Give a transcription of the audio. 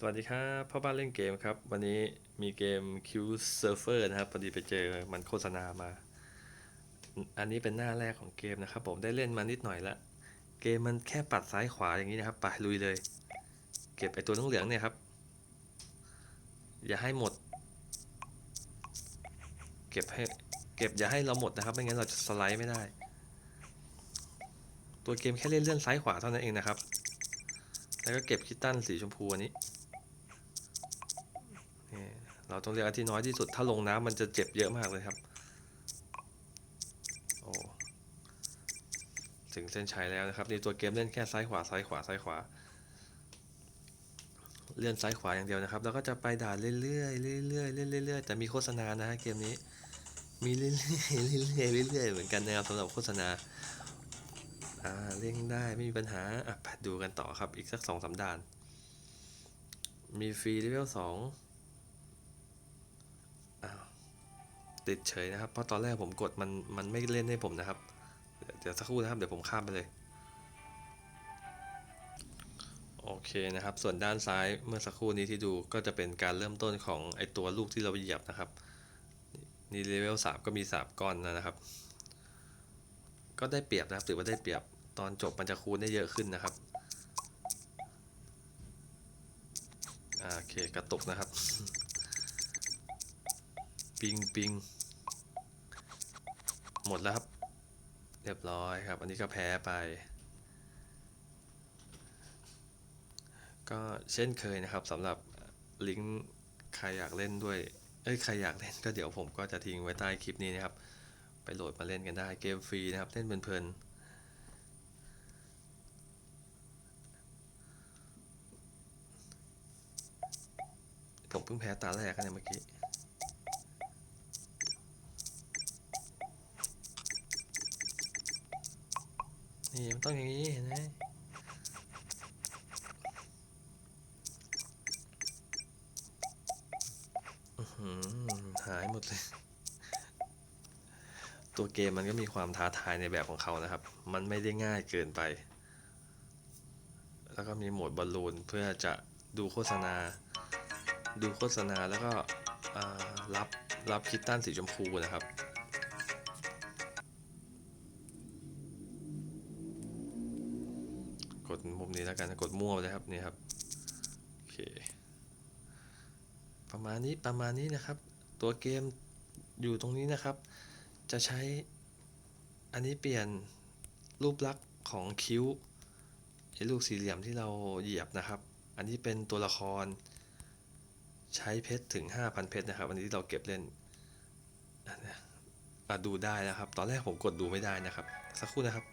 สวัสดีครับพ่อบ้านเล่นเกมครับ วันนี้มีเกม Q Surfer นะครับพอดีไปเจอมันโฆษณามา อันนี้เป็นหน้าแรกของเกมนะครับ ผมได้เล่นมานิดหน่อยละ เกมมันแค่ปัดซ้ายขวาอย่างนี้นะครับไปลุยเลย เก็บไอตัวน้องเหลืองเนี่ยครับ อย่าให้หมด เก็บให้เก็บอย่าให้เราหมดนะครับ ไม่งั้นเราจะสไลด์ไม่ได้ ตัวเกมแค่เล่นเลื่อนซ้ายขวาเท่านั้นเองนะครับ แล้วก็เก็บคิตตันสีชมพูอันนี้ เราต้องเลือกอันที่น้อยที่สุด ถ้าลงน้ำมันจะเจ็บเยอะมากเลยครับ โอ้ ถึงเส้นชัยแล้วนะครับ นี่ตัวเกมเล่นแค่ซ้ายขวาซ้ายขวาซ้ายขวา เลื่อนซ้ายขวาอย่างเดียวนะครับ แล้วก็จะไปด่านเรื่อยๆเรื่อยๆเรื่อยๆเรื่อยๆแต่มีโฆษณานะฮะเกมนี้ มีเรื่อยๆเรื่อยๆเรื่อยๆเหมือนกันนะครับสำหรับโฆษณา อ่าเร่งได้ไม่มีปัญหา อะดูกันต่อครับ อีกสักสองสามด่าน มีฟรีเลเวลสองอ้าว ติดเฉยนะครับ เพราะตอนแรกผมกดมันมันไม่เล่นให้ผมนะครับ เดี๋ยวสักครู่นะครับเดี๋ยวผมข้ามไปเลย โอเคนะครับ ส่วนด้านซ้ายเมื่อสักครู่นี้ที่ดูก็จะเป็นการเริ่มต้นของไอตัวลูกที่เราเหยียบนะครับนี่เลเวลสามก็มีสามก้อนนะครับ ก็ได้เปรียบนะครับถือว่าได้เปรียบตอนจบมันจะคูณได้เยอะขึ้นนะครับโอเคกระตุกนะครับ ปิงปิงหมดแล้วครับ เรียบร้อยครับ อันนี้ก็แพ้ไป ก็เช่นเคยนะครับสำหรับลิงก์ใครอยากเล่นด้วย เอ้ยใครอยากเล่นก็เดี๋ยวผมก็จะทิ้งไว้ใต้คลิปนี้นะครับ ไปโหลดมาเล่นกันได้เกมฟรีนะครับ เล่นเพลินๆผมเพิ่งแพ้ตาแรกนะเนี่ยเมื่อกี้ นี่มันต้องอย่างนี้เห็นไหมหายหมดเลย ตัวเกมมันก็มีความท้าทายในแบบของเขานะครับ มันไม่ได้ง่ายเกินไป แล้วก็มีโหมดบอลลูนเพื่อจะดูโฆษณา ดูโฆษณาแล้วก็รับรับคิตตันสีชมพูนะครับ กดมุมนี้แล้วกันกดมั่วเลยครับนี่ครับโอเคประมาณนี้ประมาณนี้นะครับ ตัวเกมอยู่ตรงนี้นะครับ จะใช้อันนี้เปลี่ยนรูปลักษณ์ของคิ้วไอ้ลูกสี่เหลี่ยมที่เราเหยียบนะครับ อันนี้เป็นตัวละคร ใช้เพชรถึง 5,000 เพชรนะครับ อันนี้ที่เราเก็บเล่นอะดูได้นะครับ ตอนแรกผมกดดูไม่ได้นะครับ สักครู่นะครับ